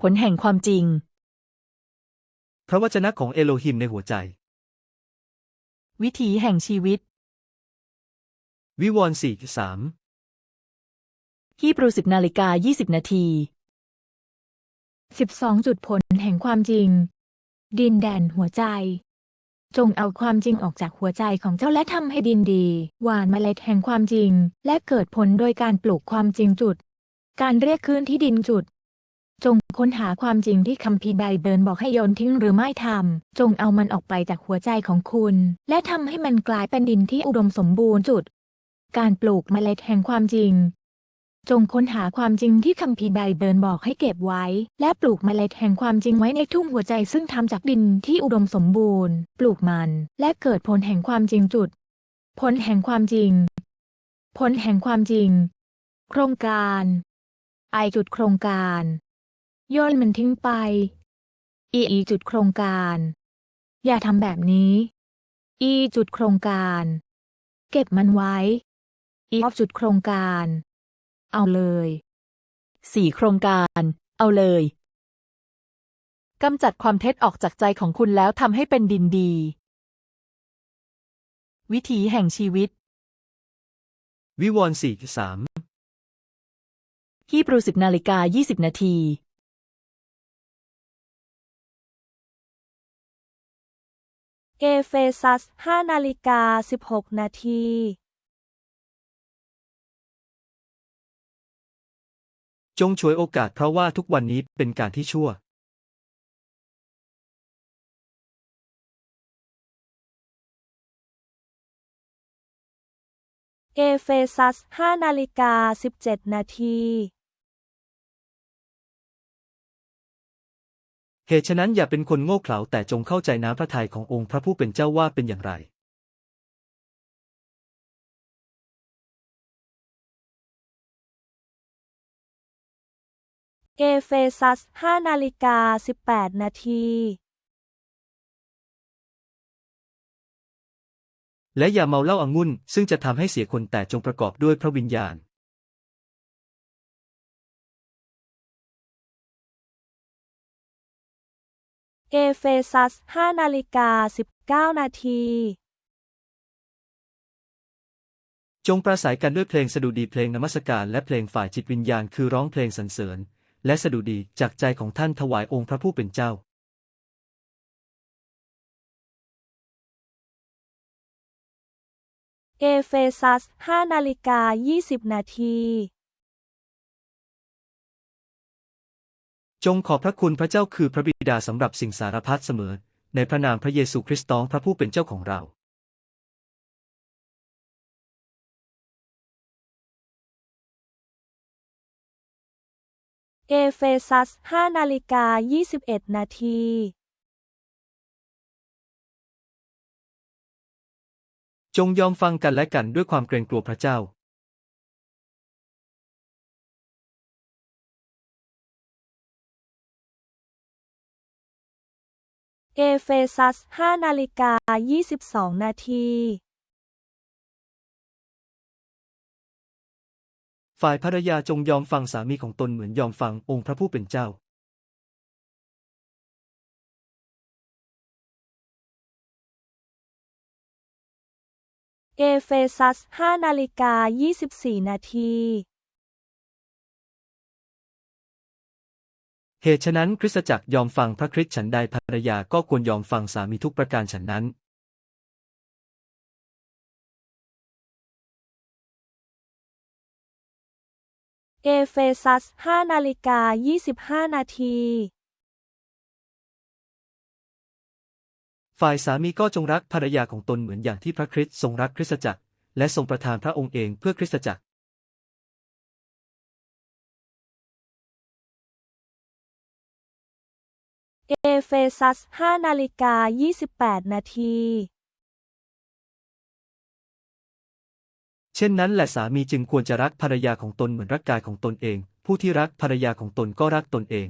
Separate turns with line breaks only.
ผลแห่งความจริง
พระวจนะของเอโลฮิมในหัวใจ
วิถีแห่งชีวิต
วิวรณ์สี่สาม
ฮีบรูสิบนาฬิกายี่สิบนาที
12จุดผลแห่งความจริง ดินแดนหัวใจ จงเอาความจริงออกจากหัวใจของเจ้าและทำให้ดินดีหว่านเมล็ดแห่งความจริง และเกิดผลโดยการปลูกความจริงจุด การเรียกคืนที่ดินจุด จงค้นหาความจริงที่คัมภีร์ไบเบิลบอกให้โยนทิ้งหรือไม่ทำ จงเอามันออกไปจากหัวใจของคุณ และทำให้มันกลายเป็นดินที่อุดมสมบูรณ์จุด การปลูกเมล็ดแห่งความจริง จงค้นหาความจริงที่คัมภีร์ไบเบิลบอกให้เก็บไว้ และปลูกเมล็ดแห่งความจริงไว้ในทุ่งหัวใจซึ่งทำจากดินที่อุดมสมบูรณ์ ปลูกมัน และเกิดผลแห่งความจริงจุด ผลแห่งความจริง ผลแห่งความจริง โครงการ ไอจุดโครงการ โยนมันทิ้งไป อีอีจุดโครงการ อย่าทำแบบนี้ อีจุดโครงการ เก็บมันไว้ อีออฟจุดโครงการ เอาเลย
สี่โครงการ เอาเลยกำจัดความเท็จออกจากใจของคุณแล้วทำให้เป็นดินดี วิถีแห่งชีวิต
วิวรณ์สี่สาม
ฮีบรูสิบนาฬิกายี่สิบนาที
เอเฟซัส 5 นาฬิกา 16 นาที
จงช่วยโอกาสเพราะว่าทุกวันนี้เป็นการที่ชั่ว
เอเฟซัส 5 นาฬิกา 17 นาที
เหตุฉะนั้นอย่าเป็นคนโง่เขลาแต่จงเข้าใจน้ำพระทัยขององค์พระผู้เป็นเจ้าว่าเป็นอย่างไร
เอเฟซัส5นาฬิกา 18 นาที
และอย่าเมาเหล้าอางุ่นซึ่งจะทำให้เสียคนแต่จงประกอบด้วยพระวิญญาณ
เอเฟซัส 5 นาฬิกา 19 นาที
จงประสายกันด้วยเพลงสดุดีเพลงนมัสการและเพลงฝ่ายจิตวิญญาณคือร้องเพลงสรรเสริญ และสดุดีจากใจของท่านถวายองค์พระผู้เป็นเจ้า
เอเฟซัส 5 นาฬิกา 20 นาที
จงขอบพระคุณพระเจ้าคือพระบิดาสำหรับสิ่งสารพัดเสมอ ในพระนามพระเยซูคริสต์น้องพระผู้เป็นเจ้าของเรา
เอเฟซัส5นาฬิกา 21 นาที
จงยอมฟังกันและกันด้วยความเกรงกลัวพระเจ้า
เอเฟซัส 5 นาฬิกา 22 นาที
ฝ่ายภรรยาจงยอมฟังสามีของตนเหมือนยอมฟังองค์พระผู้เป็นเจ้า
เอเฟซัส 5 นาฬิกา 24 นาที
เหตุฉะนั้นคริสตจักรยอมฟังพระคริสต์ฉันใดภรรยาก็ควรยอมฟังสามีทุกประการฉันนั้น
เอเฟซัส5นาฬิกา 25 นาที
ฝ่ายสามีก็จงรักภรรยาของตนเหมือนอย่างที่พระคริสต์ทรงรักคริสตจักร และทรงประทานพระองค์เองเพื่อคริสตจักร
เอเฟซัส 5 นาฬิกา 28 นาที
เช่นนั้นแหละสามีจึงควรจะรักภรรยาของตนเหมือนรักกายของตนเอง ผู้ที่รักภรรยาของตนก็รักตนเอง